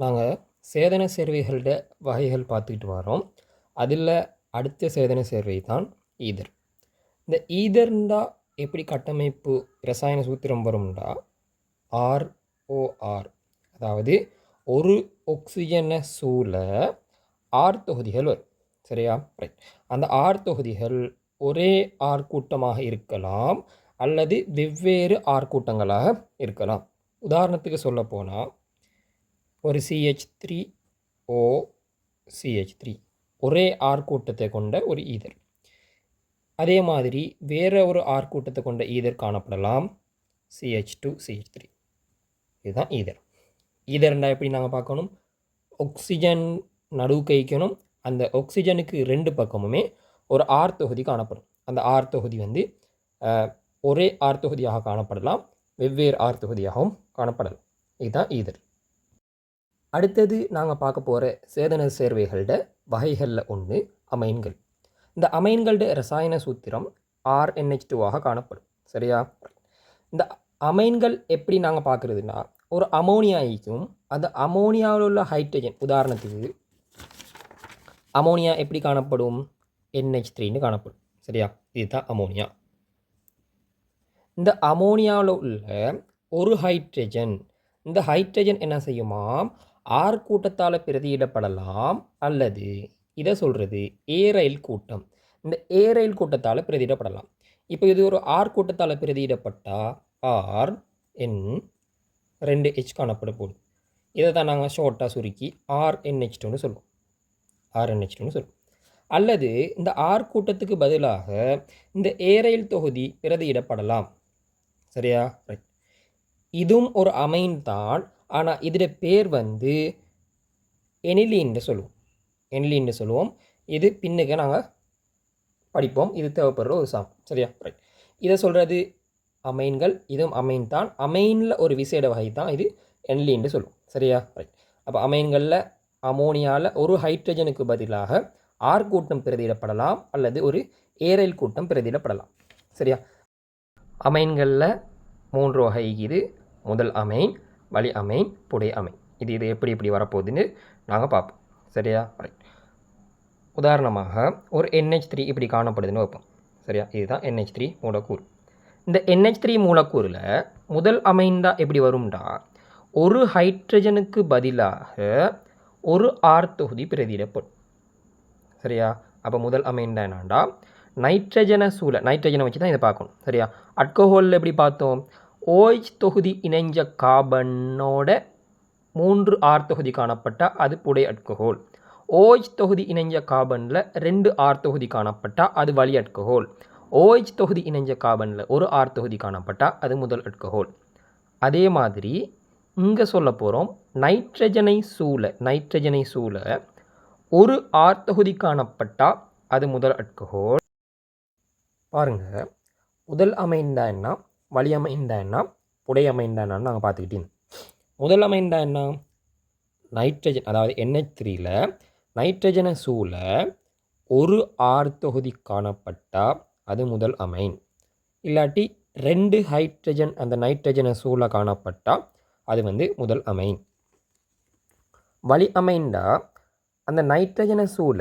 நாங்கள் சேதன சேர்வைகளோட வகைகள் பார்த்துக்கிட்டு வரோம் அதில் அடுத்த சேதன சேர்வை தான் ஈதர். இந்த ஈதர்ண்டா எப்படி கட்டமைப்பு ரசாயன சூத்திரம் வரும்டா? ஆர்ஓஆர் அதாவது ஒரு ஒக்சிஜனை சூழ ஆர் தொகுதிகள் வரும். சரியா? ரைட் அந்த ஆர் தொகுதிகள் ஒரே ஆர் கூட்டமாக இருக்கலாம் அல்லது வெவ்வேறு ஆர் கூட்டங்களாக இருக்கலாம். உதாரணத்துக்கு சொல்ல போனால் ஒரு CH three O CH three ஒரே ஆர் கூட்டத்தை கொண்ட ஒரு ஈதர் அதே மாதிரி வேறு ஒரு ஆர் கூட்டத்தை கொண்ட ஈதர் காணப்படலாம். சிஹெச் டூ சிஹெச் த்ரீ இதுதான் ஈதர் ஈதர்ண்டா எப்படி நாங்கள் பார்க்கணும்? ஆக்சிஜன் நடுவு கைக்கணும் அந்த ஆக்சிஜனுக்கு ரெண்டு பக்கமுமே ஒரு ஆர் தொகுதி காணப்படும். அந்த ஆர் தொகுதி வந்து ஒரே ஆர் தொகுதியாக காணப்படலாம். வெவ்வேறு ஆர் தொகுதியாகவும் காணப்படலாம். இதுதான் ஈதர் அடுத்தது நாங்கள் பார்க்க போகிற சேதன சேர்வைகளோட வகைகளில் ஒன்று அமைன்கள். இந்த அமைன்களோட ரசாயன சூத்திரம் ஆர்என்ஹெச் டூவாக காணப்படும். சரியா? இந்த அமைன்கள் எப்படி நாங்கள் பார்க்குறதுனா ஒரு அமோனியாய்க்கும் அந்த அமோனியாவில் உள்ள ஹைட்ரஜன் உதாரணத்துக்கு அமோனியா எப்படி காணப்படும்? என்ஹெச் த்ரீன்னு காணப்படும். சரியா? இதுதான் அமோனியா. இந்த அமோனியாவில் உள்ள ஒரு ஹைட்ரஜன் இந்த ஹைட்ரஜன் என்ன செய்யுமா? ஆர் கூட்டத்தால் பிரதியிடப்படலாம் அல்லது இதை சொல்கிறது ஏரைல் கூட்டம். இந்த ஏரயில் கூட்டத்தால் பிரதியிடப்படலாம். இப்போ இது ஒரு ஆர் கூட்டத்தால் பிரதியிடப்பட்டால் ஆர் என் ரெண்டு ஹெச் காணப்பட போகுது இதை தான் நாங்கள் ஷார்ட்டாக சுருக்கி ஆர்என்ஹெச் டூன்னு சொல்லுவோம். ஆர்என்ஹெச் டூன்னு சொல்லுவோம். அல்லது இந்த ஆர் கூட்டத்துக்கு பதிலாக இந்த ஏரயில் தொகுதி பிரதியிடப்படலாம். சரியா? ரைட் இதுவும் ஒரு அமைன் தான் ஆனால் இதோட பேர் வந்து எனிலின்னு சொல்லுவோம். எனிலின்னு சொல்லுவோம். இது பின்னுக்கு நாங்கள் படிப்போம். இது தேவைப்படுற ஒரு சாம் சரியா? ரைட் இதை சொல்கிறது அமைன்கள். இதுவும் அமைன் தான். அமைனில் ஒரு விசேட வகை தான் இது என்லின்னு சொல்லுவோம். சரியா? ரைட் அப்போ அமைன்களில் அமோனியாவில் ஒரு ஹைட்ரஜனுக்கு பதிலாக ஆர் கூட்டம் பிரதியிடப்படலாம் அல்லது ஒரு ஏரல் கூட்டம் பிரதியிடப்படலாம். சரியா? அமைன்களில் மூன்று வகை இது. முதல் அமைன் வழி அமை புடை அமை இது இது எப்படி எப்படி வரப்போகுதுன்னு நாங்கள் பார்ப்போம். சரியா? ரைட் உதாரணமாக ஒரு என்ஹெச் த்ரீ இப்படி காணப்படுதுன்னு வைப்போம். சரியா? இதுதான் என்ஹெச் த்ரீ மூலக்கூறு. இந்த என்ஹெச் த்ரீ மூலக்கூறில் முதல் அமைந்தா எப்படி வரும்டா? ஒரு ஹைட்ரஜனுக்கு பதிலாக ஒரு ஆர் தொகுதி பிரதியிடப்படும். சரியா? அப்போ முதல் அமைண்டா என்னண்டா நைட்ரஜனை சூழ நைட்ரஜனை வச்சு தான் இதை பார்க்கணும். சரியா? அட்கோஹோலில் எப்படி பார்த்தோம்? ஓஹ் தொகுதி இணைஞ்ச காபனோட மூன்று ஆர் தொகுதி காணப்பட்டால் அது புடை அட்கோஹோல் ஓஹ் தொகுதி இணைஞ்ச காபனில் ரெண்டு ஆர் தொகுதி காணப்பட்டால் அது வழி அட்கோஹோல் ஓஹ் தொகுதி இணைஞ்ச காபனில் ஒரு ஆர் தொகுதி காணப்பட்டால் அது முதல் அட்கோஹோல் அதே மாதிரி இங்கே சொல்ல போகிறோம் நைட்ரஜனை சூழ நைட்ரஜனை சூழ ஒரு ஆர் தொகுதி காணப்பட்டால் அது முதல் அட்கஹோல் பாருங்கள் முதல் அமைந்தா என்ன? வழி அமைந்தா என்ன புடையமைந்தா என்னன்னு நாங்கள் பார்த்துக்கிட்டோம் முதல் அமைந்தா என்ன நைட்ரஜன் அதாவது என்ஹெச் த்ரீல நைட்ரஜனை சூழ ஒரு ஆர் தொகுதி காணப்பட்டால் அது முதல் அமைன். இல்லாட்டி ரெண்டு ஹைட்ரஜன் அந்த நைட்ரஜனை சூழ காணப்பட்டால் அது வந்து முதல் அமைன். வழி அமைண்டா அந்த நைட்ரஜனை சூழ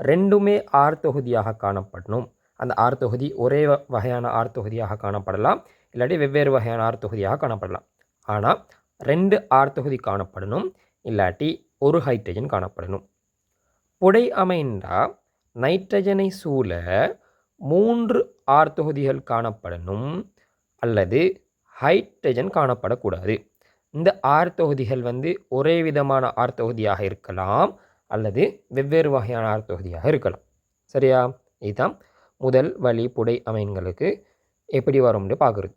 ரெண்டுமே ஆர் தொகுதியாக காணப்படணும். அந்த ஆர் தொகுதி ஒரே வ- வகையான ஆர் தொகுதியாக காணப்படலாம். இல்லாட்டி வெவ்வேறு வகையான ஆர் தொகுதியாக காணப்படலாம். ஆனால் ரெண்டு ஆர் தொகுதி காணப்படணும். இல்லாட்டி ஒரு ஹைட்ரஜன் காணப்படணும். புடை அமைந்தா நைட்ரஜனை சூழ மூன்று ஆர் தொகுதிகள் காணப்படணும். அல்லது ஹைட்ரஜன் காணப்படக்கூடாது. இந்த ஆர் தொகுதிகள் வந்து ஒரே விதமான ஆர் தொகுதியாக இருக்கலாம். அல்லது வெவ்வேறு வகையான ஆர் தொகுதியாக இருக்கலாம். சரியா? இதுதான் முதல் வழி புடை அமைன்களுக்கு எப்படி வரும்னு பார்க்குறது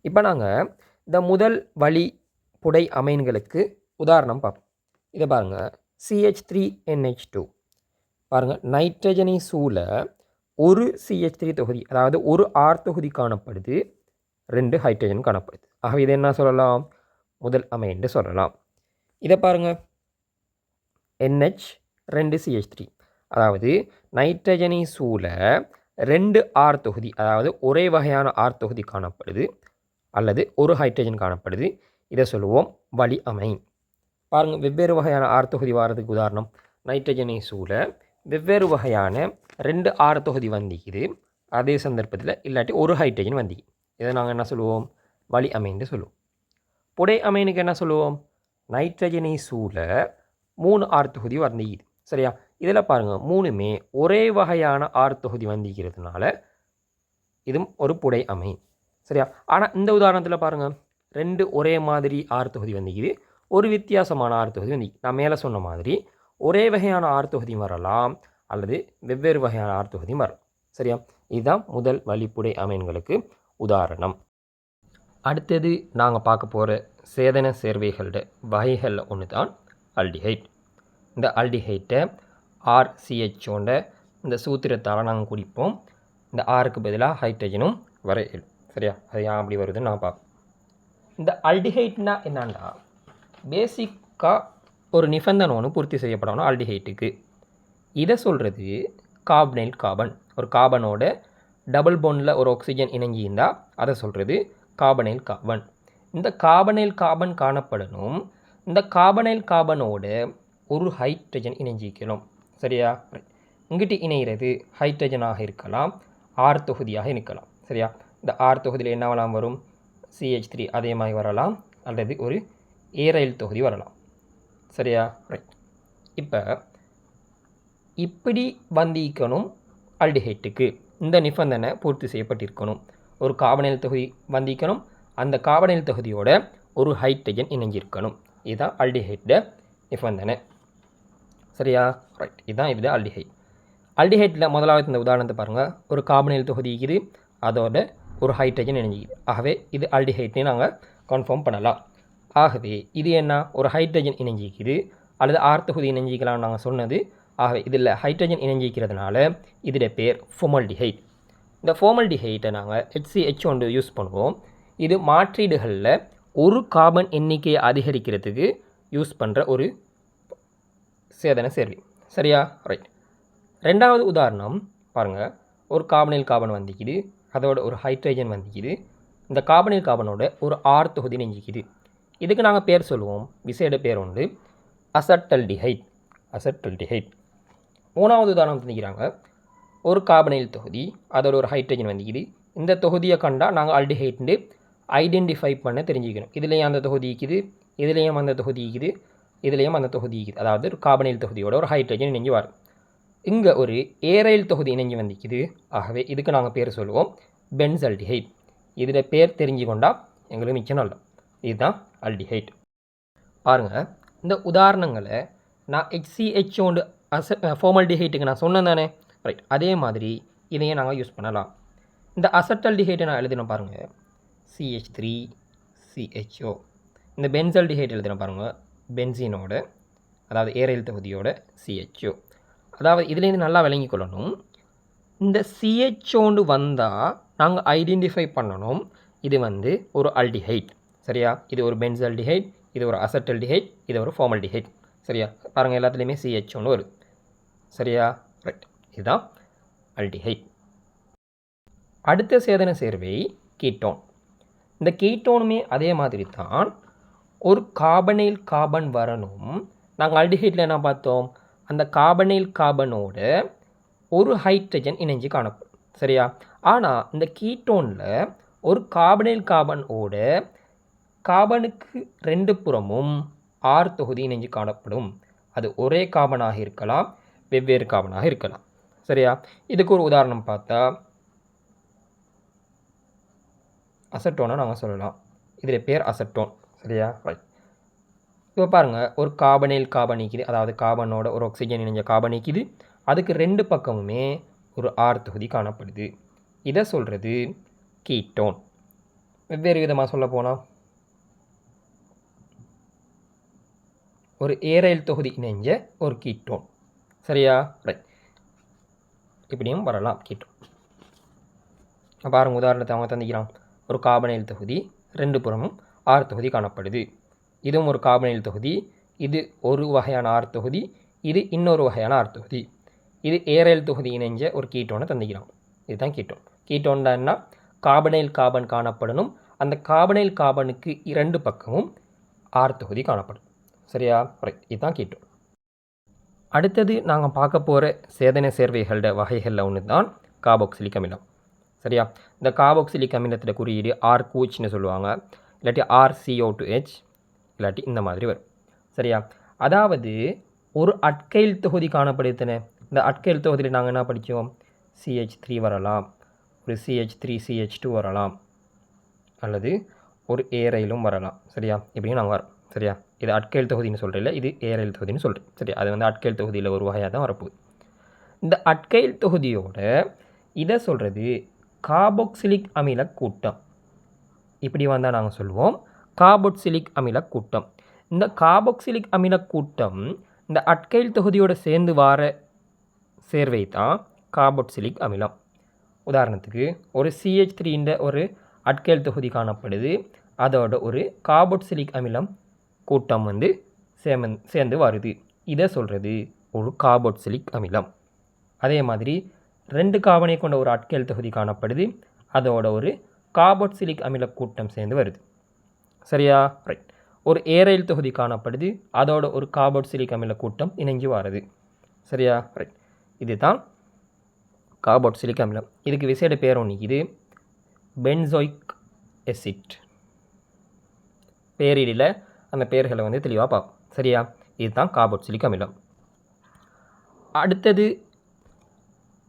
இப்போ நாங்கள் இந்த முதல் வழி புடை அமைன்களுக்கு உதாரணம் பார்ப்போம் இதை பாருங்கள் சிஹெச் த்ரீ என்ஹெச் டூ பாருங்கள் நைட்ரஜனை சூழ ஒரு சிஹெச் த்ரீ தொகுதி அதாவது ஒரு ஆர் தொகுதி காணப்படுது. ரெண்டு ஹைட்ரஜன் காணப்படுது. ஆக இது என்ன சொல்லலாம்? முதல் அமைன்னு சொல்லலாம். இதை பாருங்கள் என்ஹெச் ரெண்டு சிஹெச் த்ரீ அதாவது நைட்ரஜனை சூழ ரெண்டு ஆர் தொகுதி அதாவது ஒரே வகையான ஆர் தொகுதி காணப்படுது அல்லது ஒரு ஹைட்ரஜன் காணப்படுது. இதை சொல்லுவோம் வழி அமை. பாருங்கள் வெவ்வேறு வகையான ஆர் தொகுதி வாரதுக்கு உதாரணம். நைட்ரஜனை சூழ வெவ்வேறு வகையான ரெண்டு ஆர் தொகுதி வந்திக்குது. அதே சந்தர்ப்பத்தில் இல்லாட்டி ஒரு ஹைட்ரஜன் வந்திக்கு இதை நாங்கள் என்ன சொல்லுவோம்? வழி அமைன்னு சொல்லுவோம். புடை அமைனுக்கு என்ன சொல்லுவோம்? நைட்ரஜனை சூழ மூணு ஆர் தொகுதி வந்திக்குது. சரியா? இதில் பாருங்கள் மூணுமே ஒரே வகையான ஆர் தொகுதி வந்திக்கிறதுனால இதுவும் ஒரு புடை அமைன் சரியா? ஆனால் இந்த உதாரணத்தில் பாருங்கள் ரெண்டு ஒரே மாதிரி ஆர் தொகுதி வந்திக்குது ஒரு வித்தியாசமான ஆர் தொகுதி வந்து நான் மேலே சொன்ன மாதிரி ஒரே வகையான ஆர் தொகுதியும் வரலாம் அல்லது வெவ்வேறு வகையான ஆர் தொகுதியும் வரலாம் சரியா? இதுதான் முதல் வழிப்புடை அமைன்களுக்கு உதாரணம். அடுத்தது நாங்கள் பார்க்க போகிற சேதன சேர்வைகளோட வகைகளில் ஒன்று தான் அல்டிஹைட் இந்த அல்டிஹைட்டை ஆர்சிஹெச்சோண்ட இந்த சூத்திரத்தால் நாங்கள் குடிப்போம். இந்த ஆருக்கு பதிலாக ஹைட்ரஜனும் வர சரியா? அது ஏன் அப்படி வருதுன்னு நான் பார்ப்போம் இந்த அல்டிஹைட்னா என்னன்னா பேசிக்காக ஒரு நிபந்தனை ஒன்று பூர்த்தி செய்யப்படணும் ஆல்டிஹைட்டுக்கு இதை சொல்கிறது கார்பனைல் கார்பன் ஒரு கார்பனோட டபுள் போனில் ஒரு ஆக்சிஜன் இணங்கி இருந்தால் அதை சொல்கிறது கார்பனைல் கார்பன் இந்த கார்பனைல் கார்பன் காணப்படணும். இந்த கார்பனைல் கார்பனோட ஒரு ஹைட்ரஜன் இணைஞ்சிக்கணும் சரியா? இங்கிட்டு இணைகிறது ஹைட்ரஜனாக இருக்கலாம் ஆர் தொகுதியாக இருக்கலாம். சரியா? இந்த ஆர் தொகுதியில் என்னவெல்லாம் வரும்? சிஹெச் த்ரீ அதே மாதிரி வரலாம் அல்லது ஒரு ஏரயில் தொகுதி வரலாம். சரியா? ரைட் இப்போ இப்படி வந்திக்கணும் அல்டிஹைட்டுக்கு இந்த நிபந்தனை பூர்த்தி செய்யப்பட்டிருக்கணும். ஒரு கார்பனைல் தொகுதி வந்திக்கணும் அந்த கார்பனைல் தொகுதியோட ஒரு ஹைட்ரஜன் இணைஞ்சிருக்கணும். இதுதான் அல்டிஹைட்ட நிபந்தனை. சரியா? ரைட் இதுதான் இது அல்டிஹைட். அல்டிஹைட்டில் முதலாவது இந்த உதாரணத்தை பாருங்கள் ஒரு கார்பனில் தொகுதி இருக்குது. அதோட ஒரு ஹைட்ரஜன் இணைஞ்சிக்குது. ஆகவே இது அல்டிஹைட்னு நாங்கள் கன்ஃபார்ம் பண்ணலாம். ஆகவே இது என்ன? ஒரு ஹைட்ரஜன் இணைஞ்சிக்குது. அல்லது ஆர் தொகுதி இணைஞ்சிக்கலாம்னு நாங்கள் சொன்னது. ஆகவே இதில் ஹைட்ரஜன் இணைஞ்சிக்கிறதுனால இதோட பேர் ஃபோமல்டிஹைட் இந்த ஃபோமல்டிஹைட்டை நாங்கள் ஹெச்சிஹெச் ஒன்று யூஸ் பண்ணுவோம். இது மாற்றீடுகளில் ஒரு கார்பன் எண்ணிக்கையை அதிகரிக்கிறதுக்கு யூஸ் பண்ணுற ஒரு சேதன சேர்வி. சரியா? ரைட் ரெண்டாவது உதாரணம் பாருங்கள் ஒரு கார்பனில் கார்பன் வந்திக்குது. அதோட ஒரு ஹைட்ரஜன் வந்திக்குது. இந்த கார்பனில் கார்பனோட ஒரு ஆர் தொகுதி நெஞ்சிக்குது. இதுக்கு நாங்கள் பேர் சொல்லுவோம். விசேட பேர் உண்டு. அசட்டல்டிஹைட். அசட்டல்டிஹைட். மூணாவது உதாரணம் தந்திக்கிறாங்க. ஒரு கார்பனைல் தொகுதி அதோட ஒரு ஹைட்ரஜன் வந்திக்குது. இந்த தொகுதியை கண்டால் நாங்கள் அல்டிஹைட்னு ஐடென்டிஃபை பண்ண தெரிஞ்சுக்கணும். இதுலேயும் அந்த தொகுதி இருக்குது இதுலேயும் அந்த தொகுதி இருக்குது இதுலேயும் அந்த தொகுதி அதாவது ஒரு கார்பனைல் தொகுதியோட ஒரு ஹைட்ரஜன் இணைஞ்சு வரும் இங்கே ஒரு ஏரைல் தொகுதி இணைஞ்சு வந்திக்குது ஆகவே இதுக்கு நாங்கள் பேர் சொல்லுவோம் பென்சல்டிஹைட் இதில் பேர் தெரிஞ்சு கொண்டால் எங்களுக்கு மிச்சம் நல்ல இதுதான் அல்டிஹைட் பாருங்கள் இந்த உதாரணங்களை நான் ஹெச்சிஹெச் ஒன்று அச ஃபோமல்டிஹைட்டுக்கு நான் சொன்னேன் தானே ரைட் அதே மாதிரி இதையும் நாங்கள் யூஸ் பண்ணலாம் இந்த அசட்டல்டிஹைட்டை நான் எழுதினேன் பாருங்கள் சிஹெச் த்ரீ சிஹெச்ஓ இந்த பென்சல்டிஹைட் எழுதினேன் பாருங்கள் பென்சீனோட அதாவது ஏரைல் தொகுதியோட சிஹெச்ஓ அதாவது இதுலேருந்து நல்லா விளங்கி கொள்ளணும். இந்த சிஹெச்ஓண்டு வந்தால் நாங்கள் ஐடென்டிஃபை பண்ணணும். இது வந்து ஒரு அல்டிஹைட் சரியா? இது ஒரு பென்சல்டிஹைட் இது ஒரு அசட்டல்டிஹைட் இது ஒரு ஃபார்மல்டிஹைட் சரியா? பாருங்கள் எல்லாத்துலேயுமே சிஹெச்ஓன்னு வருது சரியா? ரைட் இதுதான் அல்டிஹைட் அடுத்த சேதன சேர்வை கீட்டோன் இந்த கீட்டோனுமே அதே மாதிரி தான் ஒரு கார்பனைல் கார்பன் வரணும். நாங்கள் அல்டிஹைட்டில் என்ன பார்த்தோம்? அந்த கார்பனைல் கார்பனோடு ஒரு ஹைட்ரஜன் இணைஞ்சு காணப்படும். சரியா? ஆனால் இந்த கீட்டோனில் ஒரு கார்பனைல் கார்பனோடு கார்பனுக்கு ரெண்டு புறமும் ஆர் தொகுதி இணைஞ்சு காணப்படும். அது ஒரே கார்பனாக இருக்கலாம் வெவ்வேறு கார்பனாக இருக்கலாம். சரியா? இதுக்கு ஒரு உதாரணம் பார்த்தா அசட்டோனை நாங்கள் சொல்லலாம். இதில் பேர் அசட்டோன். சரியா ரைட் இப்போ பாருங்கள் ஒரு கார்பனைல் கார்பன் நிற்கிது அதாவது கார்பனோட ஒரு ஆக்சிஜன் இணைஞ்ச கார்பன் நிற்கிது அதுக்கு ரெண்டு பக்கமுமே ஒரு ஆர் தொகுதி காணப்படுது. இதை சொல்கிறது கீட்டோன் வெவ்வேறு விதமாக சொல்ல போனால் ஒரு ஏரைல் தொகுதி இணைஞ்ச ஒரு கீட்டோன் சரியா? ரைட் இப்படியும் வரலாம் கீட்டோன் பாருங்க உதாரணத்தை அவங்க தந்திக்கிறான் ஒரு கார்பனைல் தொகுதி ரெண்டு புறமும் ஆர் தொகுதி காணப்படுது. இதுவும் ஒரு கார்பனைல் தொகுதி. இது ஒரு வகையான ஆர் தொகுதி. இது இன்னொரு வகையான ஆர் தொகுதி. இது ஏரல் தொகுதி இணைஞ்ச ஒரு கீட்டோனை தந்திக்கிறான் இதுதான் கீட்டோன். கீட்டோன்னா கார்பனைல் கார்பன் காணப்படணும். அந்த கார்பனைல் கார்பனுக்கு இரண்டு பக்கமும் ஆர் தொகுதி காணப்படும். சரியா? ரைட் இதுதான் கீட்டோன். அடுத்தது நாங்கள் பார்க்க போகிற சேதன சேர்வைகளோட வகைகளில் ஒன்று தான் காபோக்சிலிக் அமிலம். சரியா? இந்த காபோக்சிலிக் அமிலத்தில் குறியீடு ஆர் கூச்னு சொல்லுவாங்க. இல்லாட்டி ஆர் சிஓ டு ஹெச் இல்லாட்டி இந்த மாதிரி வரும். சரியா? அதாவது ஒரு அட்கைல் தொகுதி காணப்படுதுனே இந்த அட்கைல் தொகுதியில் நாங்கள் என்ன படித்தோம் சிஹெச் த்ரீ வரலாம். ஒரு சிஹெச் த்ரீ சிஹெச் டூ வரலாம். அல்லது ஒரு ஏரையிலும் வரலாம். சரியா? இப்படியும் நாங்கள் வரோம். சரியா? இது அட்கைல் தொகுதின்னு சொல்கிறேன் இது ஏரைல் தொகுதின்னு சொல்கிறேன் சரியா? அது வந்து அட்கையல் தொகுதியில் ஒரு வகையாக தான் வரப்போகுது. இந்த அட்கைல் தொகுதியோட இதை சொல்கிறது காபோக்சிலிக் அமில கூட்டம். இப்படி வந்தால் நாங்கள் சொல்லுவோம். காபோக்சிலிக் அமில கூட்டம் இந்த காபோக்சிலிக் அமில கூட்டம் இந்த அட்கைல் தொகுதியோட சேர்ந்து வார சேர்வை தான் காபோக்சிலிக் அமிலம். உதாரணத்துக்கு ஒரு சிஹெச் த்ரீன்ற ஒரு அட்கைல் தொகுதி காணப்படுது. அதோட ஒரு காபோக்சிலிக் அமிலம் கூட்டம் வந்து சேமன் சேர்ந்து வருது. இதை சொல்கிறது ஒரு காபோக்சிலிக் அமிலம். அதே மாதிரி ரெண்டு காபனை கொண்ட ஒரு அட்கைல் தொகுதி காணப்படுது. அதோட ஒரு காபோக்சிலிக் அமில கூட்டம் சேர்ந்து வருது. சரியா? ரைட் ஒரு ஏரைல் தொகுதி காணப்படுது. அதோட ஒரு காபோக்சிலிக் அமில கூட்டம் இணைஞ்சு வருது. சரியா? ரைட் இதுதான் காபோக்சிலிக் அமிலம். இதுக்கு விசேட பேர் ஒன்று இது. பென்சோயிக் எசிட் பேரிடில் அந்த பேர்களை வந்து தெளிவாக பார்ப்போம் சரியா? இதுதான் காபோக்சிலிக் அமிலம். அடுத்தது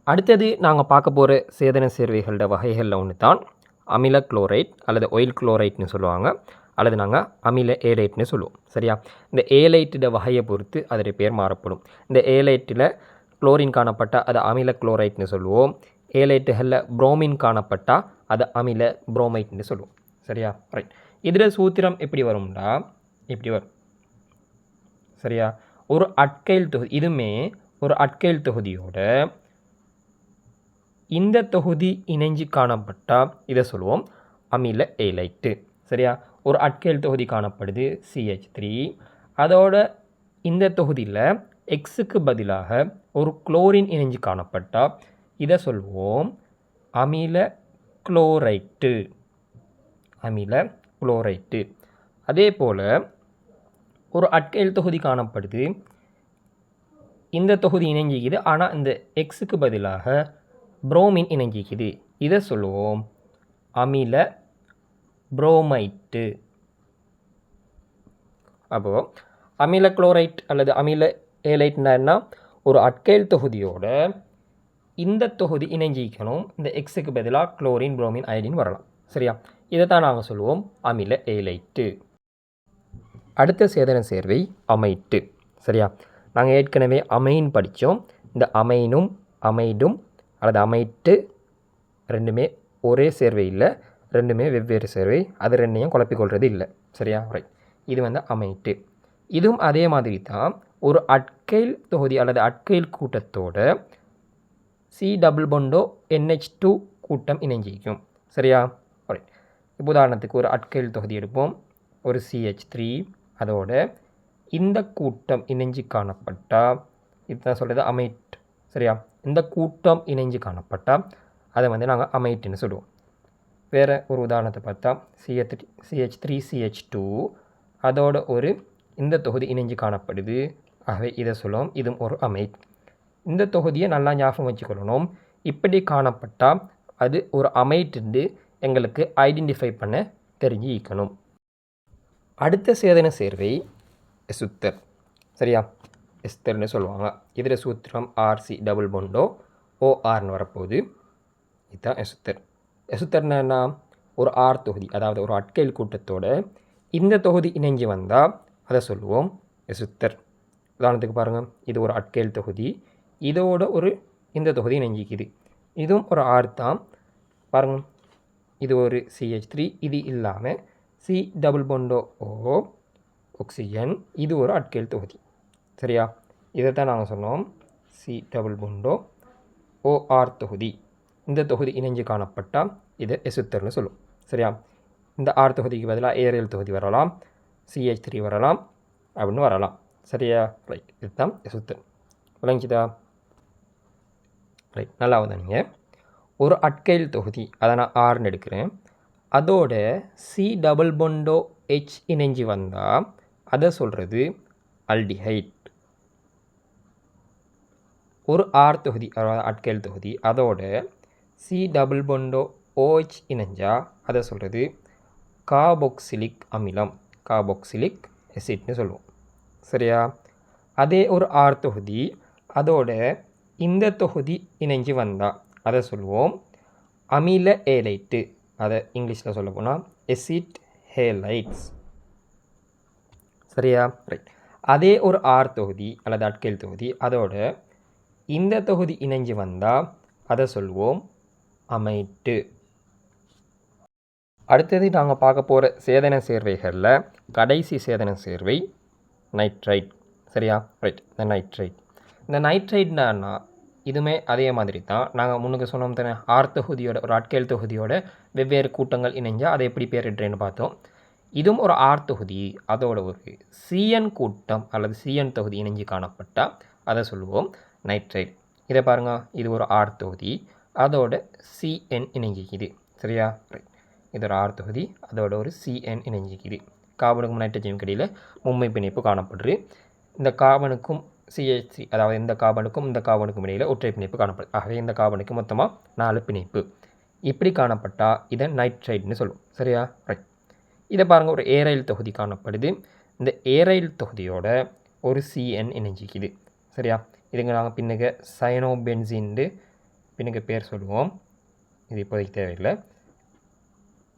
அடுத்தது நாங்கள் பார்க்க போகிற சேதன சேர்வைகளோட வகைகளில் ஒன்று தான் அமில குளோரைட் அல்லது ஒயில் குளோரைட்னு சொல்லுவாங்க. அல்லது நாங்கள் அமில ஏலைட்னு சொல்லுவோம். சரியா? இந்த ஏலைட்டோட வகையை பொறுத்து அதோடைய பேர் மாறப்படும். இந்த ஏலைட்டில் குளோரின் காணப்பட்டால் அதை அமில குளோரைட்னு சொல்லுவோம். ஏலைட்டுகளில் புரோமின் காணப்பட்டால் அதை அமில புரோமைட்னு சொல்லுவோம். சரியா? ரைட் இதில் சூத்திரம் எப்படி வரும்டா? இப்படி வரும். சரியா? ஒரு அட்கைல் தொகுதி இதுவுமே ஒரு அட்கைல் தொகுதியோட இந்த தொகுதி இணைஞ்சு காணப்பட்டால் இதை சொல்லுவோம் அமில ஏலைட்டு. சரியா? ஒரு அட்கேல் தொகுதி காணப்படுது சிஹெச் த்ரீ அதோட இந்த தொகுதியில் எக்ஸுக்கு பதிலாக ஒரு குளோரின் இணைஞ்சு காணப்பட்டால் இதை சொல்வோம் அமில குளோரைட்டு. அமில குளோரைட்டு. அதே போல் ஒரு அட்கேல் தொகுதி காணப்படுது இந்த தொகுதி இணைஞ்சிக்குது ஆனால் இந்த எக்ஸுக்கு பதிலாக புரோமின் இணங்கிக்குது. இதை சொல்லுவோம். அமில புரோமைட்டு அப்போது அமில குளோரைட் அல்லது அமில ஏலைட்னா ஒரு அட்கைல் தொகுதியோட இந்த தொகுதி இணைஞ்சிக்கணும் இந்த எக்ஸுக்கு பதிலாக குளோரின் புரோமின் அயடின் வரலாம். சரியா? இதை தான் நாங்கள் சொல்லுவோம். அமில ஏலைட்டு. அடுத்த சேதன சேர்வை அமைட்டு. சரியா? நாங்கள் ஏற்கனவே அமைன் படித்தோம். இந்த அமைனும் அமைடும் அல்லது அமைட்டு ரெண்டுமே ஒரே சேர்வை இல்லை ரெண்டுமே வெவ்வேறு சேர்வை அது ரெண்டையும் குழப்பிக்கொள்வது இல்லை. சரியா? ரைட் இது வந்து அமைட்டு இதுவும் அதே மாதிரி தான். ஒரு அட்கைல் தொகுதி அல்லது அட்கைல் கூட்டத்தோட சி டபுள் பொண்டோ என்ஹெச் டூ கூட்டம் இணைஞ்சிக்கும். சரியா? ரைட் இப்போ உதாரணத்துக்கு ஒரு அட்கைல் தொகுதி எடுப்போம். ஒரு சிஹெச் த்ரீ அதோட இந்த கூட்டம் இணைஞ்சு காணப்பட்டால் இதுதான் சொல்கிறது அமைட் சரியா? இந்த கூட்டம் இணைஞ்சு காணப்பட்டால் அதை வந்து நாங்கள் அமைட்டுன்னு சொல்லுவோம். வேறு ஒரு உதாரணத்தை பார்த்தா CH CH three CH two அதோட ஒரு இந்த தொகுதி இணைஞ்சு காணப்படுது. ஆகவே இதை சொல்லுவோம் இதுவும் ஒரு அமைட். இந்த தொகுதியை நல்லா ஞாபகம் வச்சுக்கொள்ளணும். இப்படி காணப்பட்டால் அது ஒரு அமைட்டு எங்களுக்கு ஐடென்டிஃபை பண்ண தெரிஞ்சிக்கணும். அடுத்த சேதன சேர்வை சுத்தர் சரியா? எஸ்தர்னு சொல்லுவாங்க. இதில் சூத்திரம் ஆர்சி டபுள் பொண்டோ ஓஆர்னு வரப்போகுது. இதுதான் எசுத்தர் எசுத்தர்னா என்ன? ஒரு ஆர் தொகுதி அதாவது ஒரு அட்கைல் கூட்டத்தோட இந்த தொகுதி இணைஞ்சி வந்தால் அதை சொல்லுவோம் எசுத்தர் உதாரணத்துக்கு பாருங்கள் இது ஒரு அட்கைல் தொகுதி. இதோட ஒரு இந்த தொகுதி இணைஞ்சிக்குது. இதுவும் ஒரு ஆர் தான். பாருங்கள் இது ஒரு சிஹெச் த்ரீ இது இல்லாமல் சி டபுள் பொண்டோ ஓ ஆக்சிஜன் இது ஒரு அட்கைல் தொகுதி. சரியா? இதை தான் நாங்கள் சொன்னோம் சி டபுள் புண்டோ ஓஆர் தொகுதி. இந்த தொகுதி இணைஞ்சு காணப்பட்டால் இது எசுத்தர்னு சொல்லும். சரியா? இந்த ஆர் தொகுதிக்கு பதிலாக ஏரியல் தொகுதி வரலாம். சிஹெச் த்ரீ வரலாம். அப்படின்னு வரலாம். சரியா? ரைட் இதுதான் எசுத்தர் விளங்கிதா ரைட் நல்லா வந்தாங்க ஒரு அட்கைல் தொகுதி. அதை நான் ஆறுன்னு எடுக்கிறேன். அதோட சி டபுள் பொண்டோ ஹெச் இணைஞ்சு வந்தால் அதை சொல்கிறது அல்டிஹைட் ஒரு ஆர் தொகுதி அதாவது அட்கேல் தொகுதி அதோட சி டபுள் பொண்டோ ஓஹெச் இணைஞ்சா அதை சொல்கிறது காபொக்சிலிக் அமிலம் காபொக்சிலிக் எசிட்னு சொல்லுவோம். சரியா? அதே ஒரு ஆர் தொகுதி அதோட இந்த தொகுதி இணைஞ்சு வந்தால் அதை சொல்லுவோம் அமில ஏலைட்டு அதை இங்கிலீஷில் சொல்ல போனால் எசிட் ஹேலைட்ஸ் சரியா? ரைட் அதே ஒரு ஆர் தொகுதி அல்லது அட்கேல் தொகுதி அதோட இந்த தொகுதி இணைஞ்சு வந்தால் அதை சொல்லுவோம் அமைட்டு. அடுத்தது நாங்கள் பார்க்க போகிற சேதன சேர்வைகளில் கடைசி சேதன சேர்வை நைட்ரைட். சரியா? ரைட் இந்த நைட்ரைட். இந்த நைட்ரைட்னா இதுவுமே அதே மாதிரி தான். நாங்கள் முன்னுக்கு சொன்னோம் தானே ஆர் தொகுதியோட ஒரு ஆட்கேல் தொகுதியோட வெவ்வேறு கூட்டங்கள் இணைஞ்சால் அதை எப்படி பேரிடுறேன்னு பார்த்தோம். இதுவும் ஒரு ஆர் தொகுதி. அதோட ஒரு சிஎன் கூட்டம் அல்லது சிஎன் தொகுதி இணைஞ்சு காணப்பட்டால் அதை சொல்லுவோம் நைட்ரைட். இதை பாருங்க இது ஒரு ஆர் தொகுதி. அதோட சிஎன் இணைஞ்சிக்குது சரியா? ரைட் இது ஒரு ஆர் தொகுதி. அதோட ஒரு சிஎன் இணைஞ்சிக்குது கார்பனுக்கும் நைட்ரஜனுக்கு இடையில் மும்மை பிணைப்பு காணப்படுது. இந்த கார்பனுக்கும் சிஹெச்சி அதாவது இந்த கார்பனுக்கும் இந்த கார்பனுக்கும் இடையில் ஒற்றை பிணைப்பு காணப்படுது. ஆகவே இந்த கார்பனுக்கு மொத்தமாக நாலு பிணைப்பு. இப்படி காணப்பட்டால் இதை நைட்ரைட்னு சொல்லுவோம். சரியா? ரைட் இதை பாருங்கள் ஒரு ஏரைல் தொகுதி காணப்படுது. இந்த ஏரைல் தொகுதியோட ஒரு சிஎன் இணைஞ்சிக்குது சரியா? இதுங்க நாங்கள் பின்னுக்கு சயனோபென்சின்ட்டு பின்னுக்கு பேர் சொல்லுவோம். இது இப்போதைக்கு தேவையில்லை.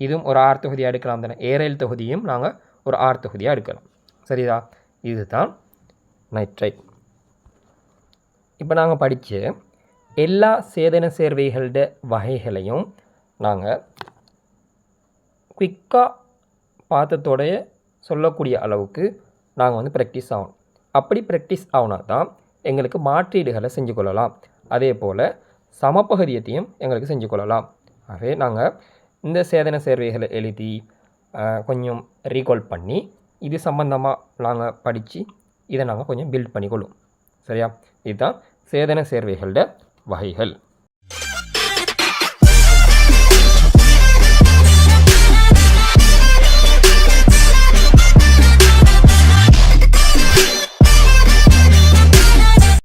இதுவும் ஒரு ஆறு தொகுதியாக எடுக்கலாம் தானே? ஏரல் தொகுதியும் நாங்கள் ஒரு ஆறு தொகுதியாக எடுக்கலாம் சரிதா? இதுதான் நைட்ரைட் இப்போ நாங்கள் படித்த எல்லா சேதன சேர்வைகளோட வகைகளையும் நாங்கள் குயிக்காக பார்த்ததோடைய சொல்லக்கூடிய அளவுக்கு நாங்கள் வந்து ப்ராக்டிஸ் ஆகணும். அப்படி ப்ராக்டிஸ் ஆகுனா தான் எங்களுக்கு மாற்றீடுகளை செஞ்சு கொள்ளலாம். அதே போல் சமப்பகுதியத்தையும் எங்களுக்கு செஞ்சு கொள்ளலாம். ஆகவே நாங்கள் இந்த சேதன சேர்வைகளை எழுதி கொஞ்சம் ரீகால் பண்ணி இது சம்பந்தமாக நாங்கள் படித்து இதை நாங்கள் கொஞ்சம் பில்ட் பண்ணிக்கொள்ளும். சரியா? இதுதான் சேதன சேர்வைகளோட வகைகள்.